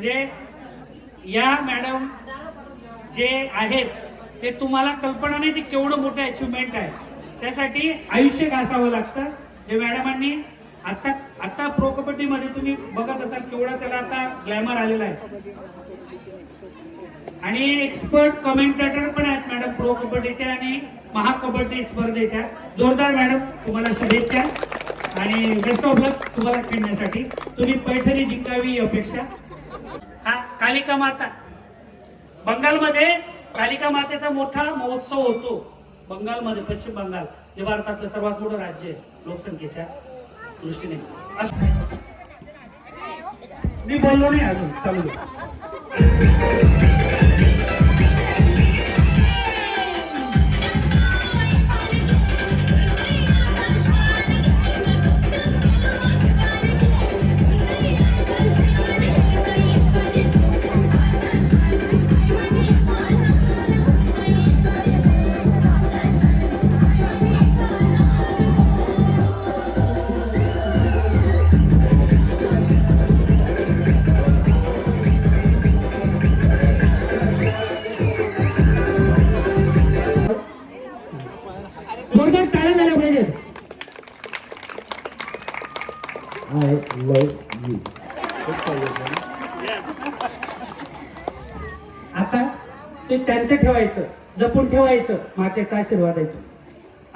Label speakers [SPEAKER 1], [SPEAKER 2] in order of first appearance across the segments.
[SPEAKER 1] म्हणजे या मॅडम जे आहेत ते तुम्हाला कल्पना नाही ते केवढं मोठं अचिव्हमेंट आहे. त्यासाठी आयुष्य घासावं लागतं. जे मॅडमांनी आता आता प्रो कबड्डीमध्ये तुम्ही बघत असाल केवढा त्याला आता ग्लॅमर आलेला आहे. आणि एक्सपर्ट कमेंटेटर पण आहेत मॅडम प्रो कबड्डीच्या आणि महाकबड्डी स्पर्धेच्या. जोरदार मॅडम तुम्हाला शुभेच्छा. आणि बेस्ट ऑफ लक तुम्हाला खेळण्यासाठी. तुम्ही पैठणी जिंकावी अपेक्षा. कालिका माता. बंगालमध्ये कालिका मातेचा मोठा महोत्सव होतो. बंगालमध्ये पश्चिम बंगाल जे भारतातलं सर्वात मोठं राज्य आहे लोकसंख्येच्या दृष्टीने. मी बोललो नाही अजून चालू आता ते त्यांचं ठेवायचं जपून ठेवायचं मातेचा आशीर्वाद द्यायचं.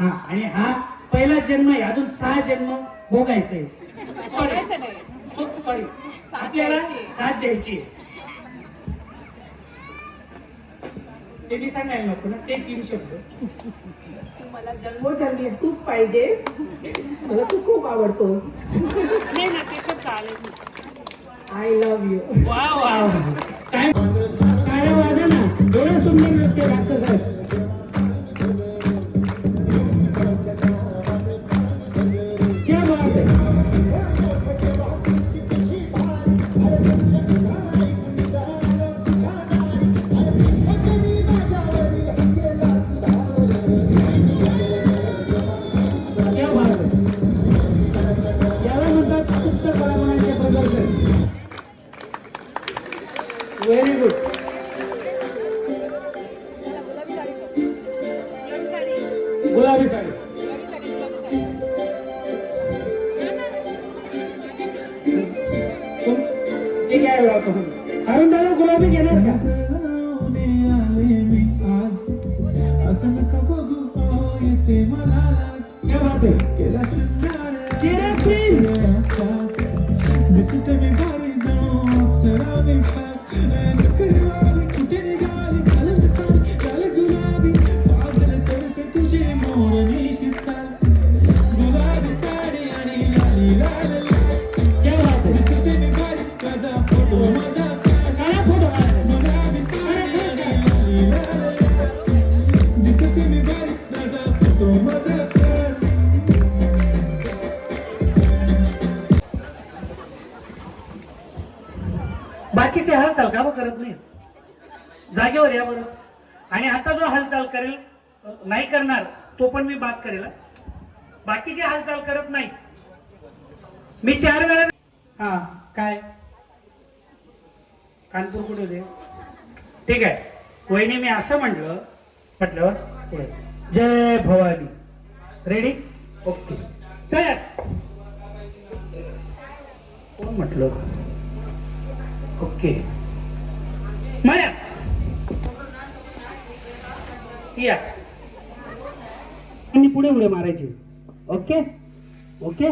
[SPEAKER 1] हा आणि हा पहिला जन्म आहे अजून सहा जन्म भोगायचे आपल्याला साथ द्यायची. ते मी सांगायला नको ना ते तीन शब्द.
[SPEAKER 2] मला जन्मोजन्मी तूच पाहिजेस. मला तू खूप आवडतोस.
[SPEAKER 1] नाही ना ते शब्द आले
[SPEAKER 2] आय लव्ह यू
[SPEAKER 1] वा वा काय वाजा ना? एवढं सुंदर नृत्य डॉक्टर साहेब गुलाबी साडी तुम- ठीक आहे अरुण दादा गुलाबी घेणार का क्या बात है चेहरा प्लीज हालचाल का करत नाही? जागेवर या बरं. आणि आता जो हालचाल करेल नाही करणार तो पण मी बात करेल बाकीची बाकीचे हालचाल करत नाही मी चार वेळा हा काय? कानपूर कुठे दे ठीक आहे. वहिनी मी असं म्हटलं म्हटल्यावर पुढे जय भवानी. रेडी ओके तयार कोण म्हटलं? ओके माया. या. आणि पुढे पुढे मारायची. ओके? ओके?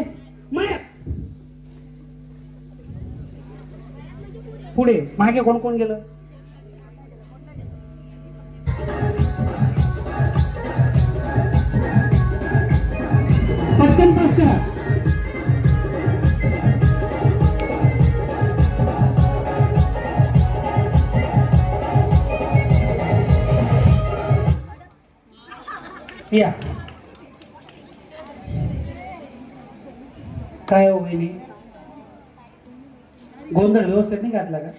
[SPEAKER 1] माया. पुढे. मागे कोण कोण गेलं? पटकन पास करा काय गोंधळ व्यवस्थित नाही घातला का?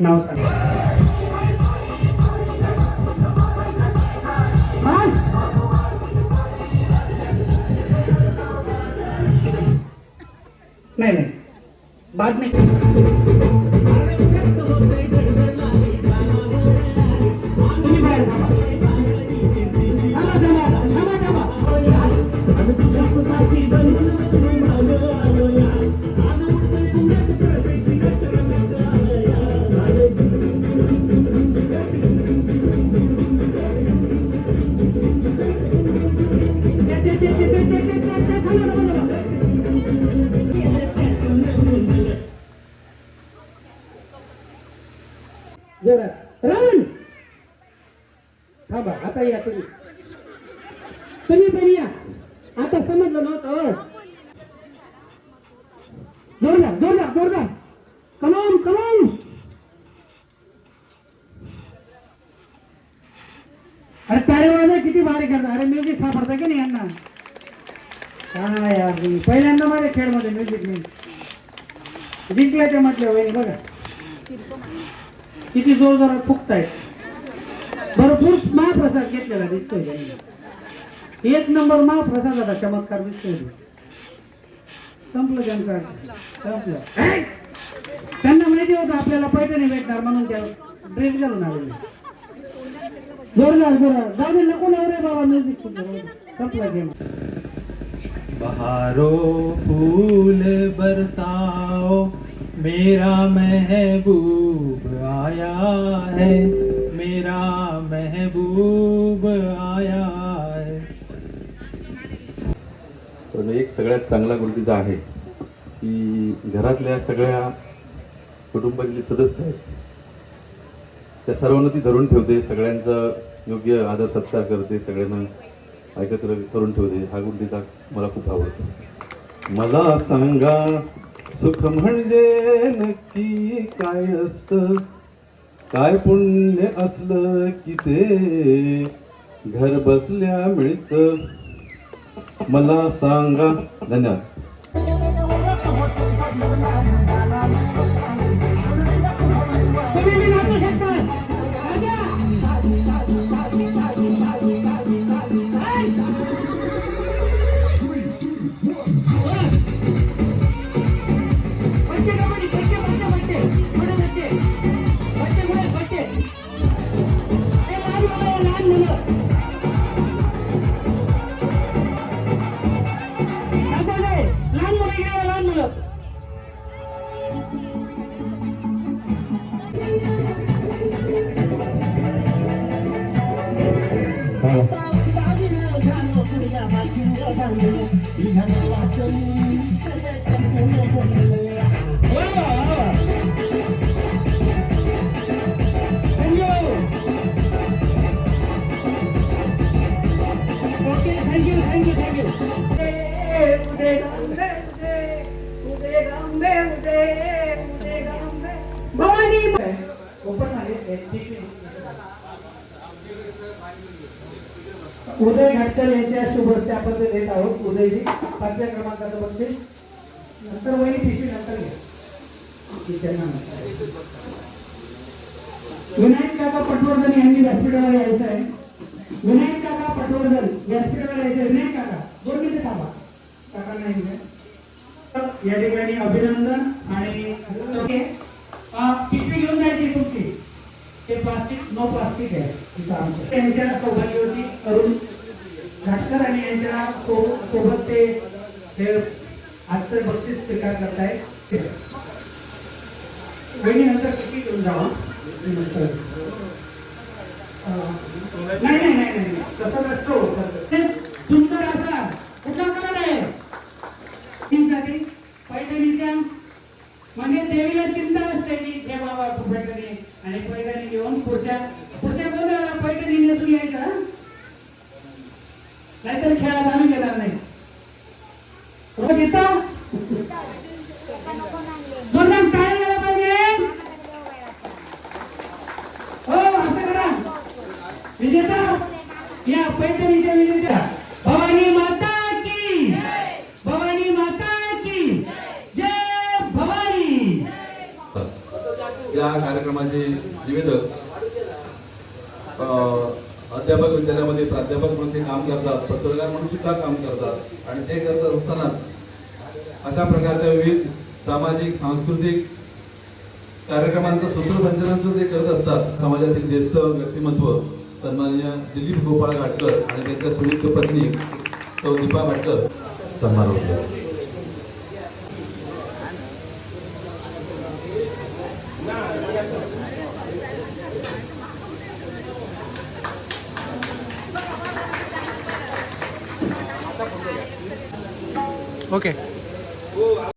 [SPEAKER 1] नाव सांग! नाही नाही. बाद नाही आता या तुम्ही. तुम्ही पण या. आता समजलं नव्हतं हो. जोरदार जोरदार जोरदार. कलम कलम अरे तारे वाजा किती भारी करता अरे म्युझिक सापडतं की नाही यांना? काय यार पहिल्यांदा पहिल्यांदा माझ्या खेळमध्ये म्युझिक नाही. जिंकल्याच्या म्हटल्या वहिनी बघा. किती जोर जोरात फुकतायत. भरपूर महाप्रसाद घेतलेला दिसतोय त्यांनी. एक नंबर महाप्रसादाचा चमत्कार दिसतोय संपलं त्यांचं. संपलं. त्यांना माहिती होतं आपल्याला भेटणार म्हणून त्या ड्रेस घालून आलेले. जोरदार जोरदार. जाऊ दे नको बाबा म्युझिक संपला गेम.
[SPEAKER 3] बहारों फूल बरसाओ मेरा महबूब आया है। मेरा महबूब आया
[SPEAKER 4] पण एक सगळ्यात चांगला गोष्टीचा आहे की घरातल्या सगळ्या कुटुंबातले सदस्य आहेत. त्या सर्वांना ती धरून ठेवते सगळ्यांचा योग्य आदर सत्कार करते सगळ्यांना एकत्र करून ठेवते. हा गुण तिचा मला खूप आवडतो. मला सांगा सुख म्हणजे नक्की काय असतं? काय पुण्य असलं की ते घर बसल्या मिळत. मला सांगा धन्यवाद.
[SPEAKER 1] उदय घाटकर यांच्या शुभ हस्ते आपण ते देत आहोत. उदयजी पाचव्या क्रमांकाचं बक्षीस. नंतर वही पिशवी नंतर घ्या. विनायक काका पटवर्धन यांनी व्यासपीठावर यायचं आहे. विनायक काका पटवर्धन व्यासपीठावर यायचं विनायक काका दोन मिनिटे थांबा. काका नाही या ठिकाणी अभिनंदन आणि पिशवी घेऊन जायची तुमची ते प्लास्टिक नो प्लास्टिक आहे तिथं आमचं. त्यांच्या सौभाग्यवती अरुण घाटकर आणि यांच्या सो- सोबत ते आजचं बक्षीस स्वीकार करतायत. बहिणी नंतर किती घेऊन जावा? नाही नाही नाही नाही. तसं नसतो ते सुंदर असा कुठला कलर आहे साठी पैठणीच्या म्हणजे देवीला चिंता असते की हे बाबा पैठणी आणि पैठणी घेऊन पुढच्या पुढच्या गोंधळाला पैठणी नेसून यायचं नाहीतर खेळात आम्ही घेणार नाही रोज येतो जोरदार टाळ्या झाला पाहिजे हो असं करा विजेता या पैठणीच्या विजेत्या भवानी माता की भवानी माता की जय भवानी
[SPEAKER 4] या कार्यक्रमाचे निवेदक अध्यापक विद्यालयामध्ये प्राध्यापक म्हणून ते काम करतात पत्रकार म्हणून सुद्धा काम करतात आणि ते करत असताना अशा प्रकारच्या विविध सामाजिक सांस्कृतिक कार्यक्रमांचं सूत्रसंचलनाचं ते करत असतात. समाजातील ज्येष्ठ व्यक्तिमत्व सन्माननीय दिलीप गोपाळ घाटकर आणि त्यांच्या सुनित पत्नी तो दीपा घाटकर सन्मान